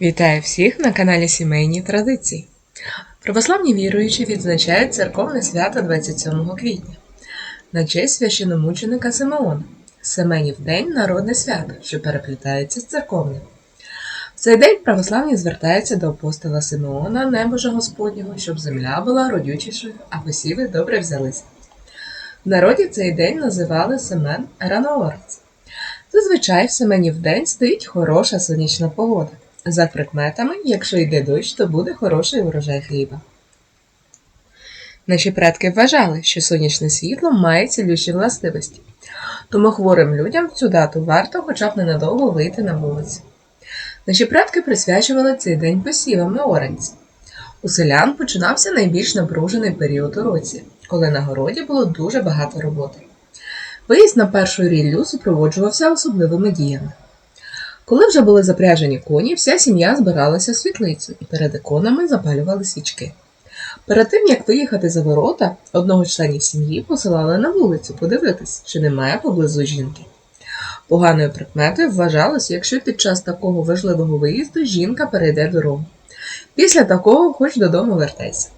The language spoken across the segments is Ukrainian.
Вітаю всіх на каналі Сімейні Традиції. Православні віруючі відзначають церковне свято 27 квітня на честь священомученика Симеона. Семенів день народне свято, що переплітається з церковним. В цей день православні звертаються до апостола Симеона, небожа Господнього, щоб земля була родючішою, а посіви добре взялися. В народі цей день називали Семен Раноорець. Зазвичай в Семенів день стоїть хороша сонячна погода. За прикметами, якщо йде дощ, то буде хороший урожай хліба. Наші предки вважали, що сонячне світло має цілющі властивості, тому хворим людям в цю дату варто хоча б ненадовго вийти на вулицю. Наші предки присвячували цей день посівам на оранці. У селян починався найбільш напружений період у році, коли на городі було дуже багато роботи. Виїзд на першу ріллю супроводжувався особливими діями. Коли вже були запряжені коні, вся сім'я збиралася в світлицю і перед іконами запалювали свічки. Перед тим, як виїхати за ворота, одного з членів сім'ї посилали на вулицю подивитись, чи немає поблизу жінки. Поганою прикметою вважалося, якщо під час такого важливого виїзду жінка перейде дорогу. Після такого хоч додому вертайся.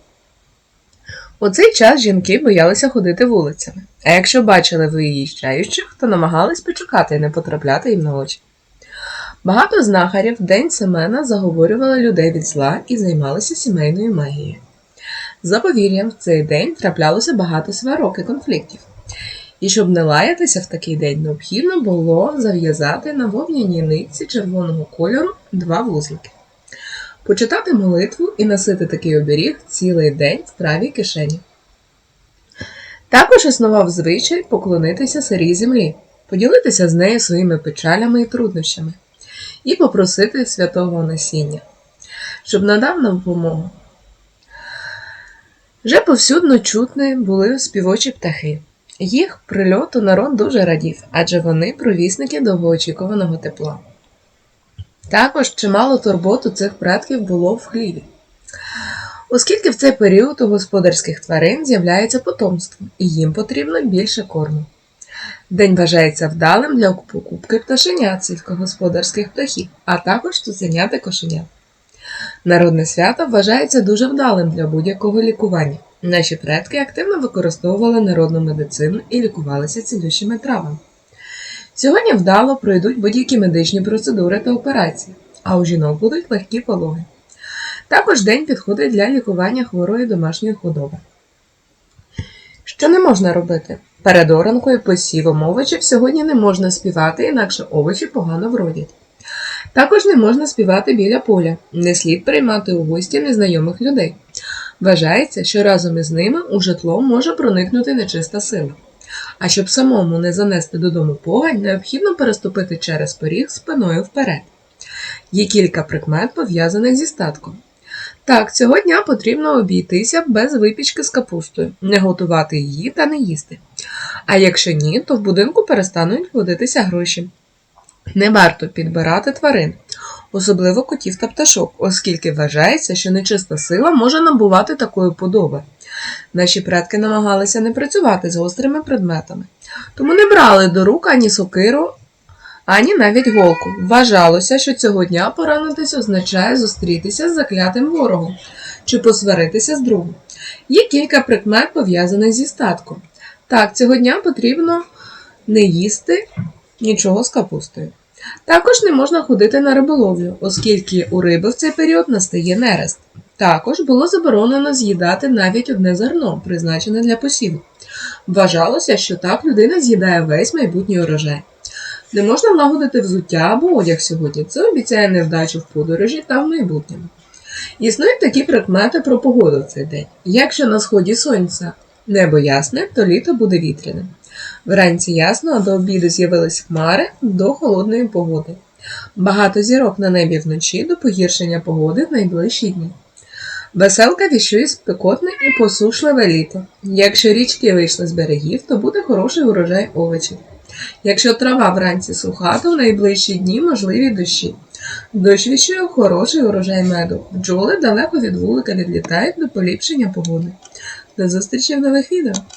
У цей час жінки боялися ходити вулицями, а якщо бачили виїжджаючих, то намагались почекати і не потрапляти їм на очі. Багато знахарів в День Семена заговорювали людей від зла і займалися сімейною магією. За повір'ям, в цей день траплялося багато сварок і конфліктів. І щоб не лаятися в такий день, необхідно було зав'язати на вовняній нитці червоного кольору два вузлики, почитати молитву і носити такий оберіг цілий день в правій кишені. Також існував звичай поклонитися сирій землі, поділитися з нею своїми печалями і труднощами і попросити святого насіння, щоб надав нам допомогу. Вже повсюдно чутні були співочі птахи. Їх прильоту народ дуже радів, адже вони провісники довгоочікуваного тепла. Також чимало турбот у цих предків було в хліві. Оскільки в цей період у господарських тварин з'являється потомство, і їм потрібно більше корму. День вважається вдалим для покупки пташенят сільськогосподарських птахів, а також цуценят і кошенят. Народне свято вважається дуже вдалим для будь-якого лікування. Наші предки активно використовували народну медицину і лікувалися цілющими травами. Сьогодні вдало пройдуть будь-які медичні процедури та операції, а у жінок будуть легкі пологи. Також день підходить для лікування хворої домашньої худоби. Що не можна робити? Перед оранкою посівом овочів сьогодні не можна співати, інакше овочі погано вродять. Також не можна співати біля поля, не слід приймати у гості незнайомих людей. Вважається, що разом із ними у житло може проникнути нечиста сила. А щоб самому не занести додому погань, необхідно переступити через поріг спиною вперед. Є кілька прикмет, пов'язаних зі статком. Так, цього дня потрібно обійтися без випічки з капустою, не готувати її та не їсти. А якщо ні, то в будинку перестануть водитися гроші. Не варто підбирати тварин, особливо котів та пташок, оскільки вважається, що нечиста сила може набувати такої подоби. Наші предки намагалися не працювати з гострими предметами, тому не брали до рук ані сокиру, ані навіть голку. Вважалося, що цього дня поранитись означає зустрітися з заклятим ворогом чи посваритися з другом. Є кілька прикмет пов'язаних зі статком. Так, цього дня потрібно не їсти нічого з капустою. Також не можна ходити на риболовлю, оскільки у риби в цей період настає нерест. Також було заборонено з'їдати навіть одне зерно, призначене для посіву. Вважалося, що так людина з'їдає весь майбутній урожай. Не можна лагодити взуття або одяг сьогодні. Це обіцяє невдачу в подорожі та в майбутньому. Існують такі прикмети про погоду в цей день. Якщо на сході сонця небо ясне, то літо буде вітряним. Вранці ясно, а до обіду з'явились хмари до холодної погоди. Багато зірок на небі вночі до погіршення погоди в найближчі дні. Веселка віщує спекотне і посушливе літо. Якщо річки вийшли з берегів, то буде хороший урожай овочів. Якщо трава вранці суха, то в найближчі дні можливі дощі. Дощ віщує хороший урожай меду. Бджоли далеко від вулика відлітають до поліпшення погоди. До зустрічі в нових відео!